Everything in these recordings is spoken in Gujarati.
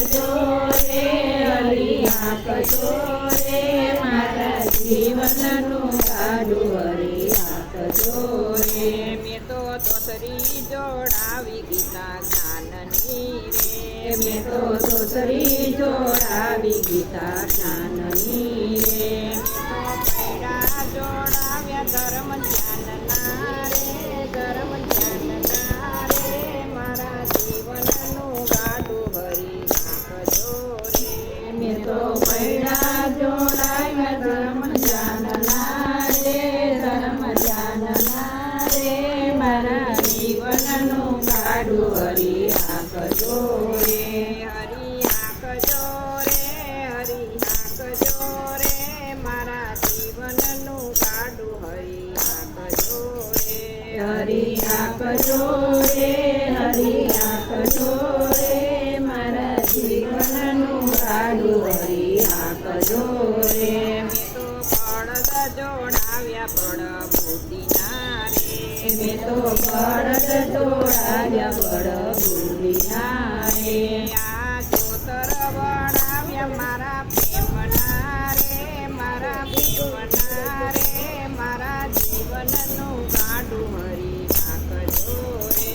આંકજો રે હરી મારા જીવનનું કાઢું હરી આંકજો મેં તો તોતરી જોડાવી ગીતા જ્ઞાનની રે. મેં તો સોસરી જોડાવી ગીતા જ્ઞાનની રે. પૈડા જોડાવ્યા ધર્મ કાઢું હરી આંકજો રે હરી આંકજો રે હરી આંકજો રે મારા જીવનનું ગાડું હરી આંકજો રે હરી આંકજો રે. હરી આંકજો રે મારા જીવનનું કાઢું હરી આંકજો રે મેં તો બળદ જોડાવ્યા બળ બુદ્ધિના રે મેં તો બળદ જોડાયા બળ બુદ્ધિના રે આ જોતર વળાવ્યા મારા પ્રેમના રે મારા પ્રેમના રે મારા જીવનનું ગાડું હરી નાખજો રે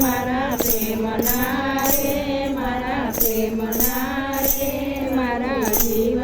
મારા પ્રેમના રે મારા પ્રેમના રે મારા જીવનનું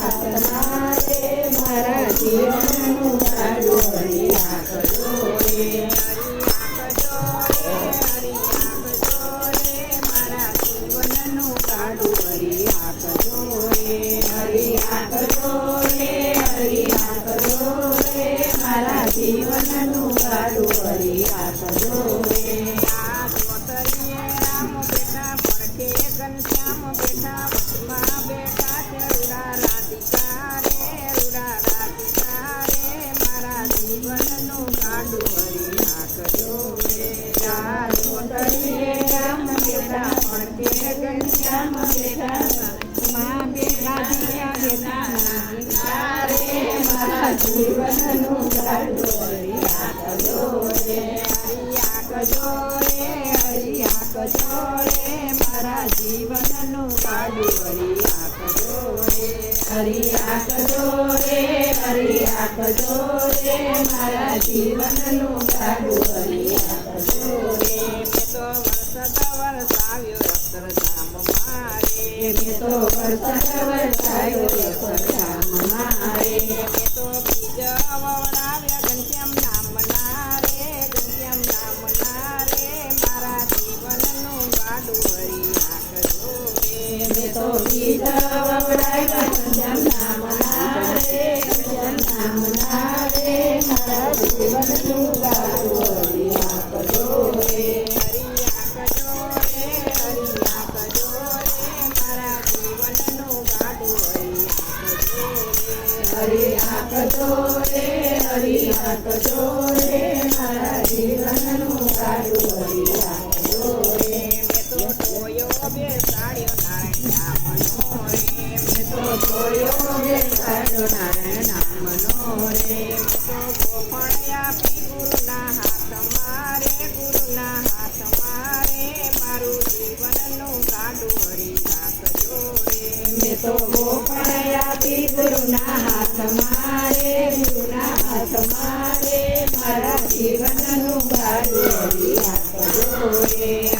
હાથમાં રે મારા જીવનનું ગાડું હરી આંકજો જીવનનું ગાડું હરી આંકજો રે કોટડીએ રામ બેટા પણ કે ઘનશ્યામ બેટા માં રાધિકા રે મારા જીવનનું ગાડું હરી આંકજો રે આંકજો રે હરી આંકજો રે મારા જીવનનું ગાડું હરી આંકજો રે હરી આંકજો રે હરી આંકજો રે મારા જીવનનું ગાડું હરી આંકજો રે. તો વરસાદ વરસાયો નામના રે મારા જીવનનું કાઢું હરી તો ગોપણ આપી ગુરુના હાથ મારે ગુરુના હાથ મારે મારા જીવનનું ગાડું આંકજો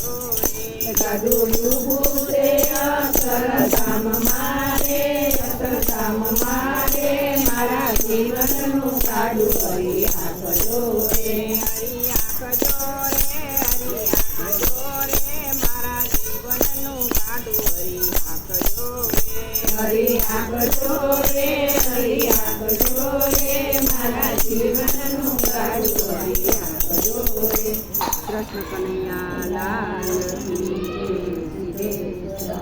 గడులు భూతేయ సరసమ మారే సరసమ మారే મારા જીવનનું કાઢું કરી આંખો રે આંખો રે આંખો રે મારા જીવનનું કાઢું કરી આંખો રે હરી આંખો રે હરી આંખો મારા જીવન કૃષ્ણ કનૈયા લાલ કી જય શ્રી કૃષ્ણ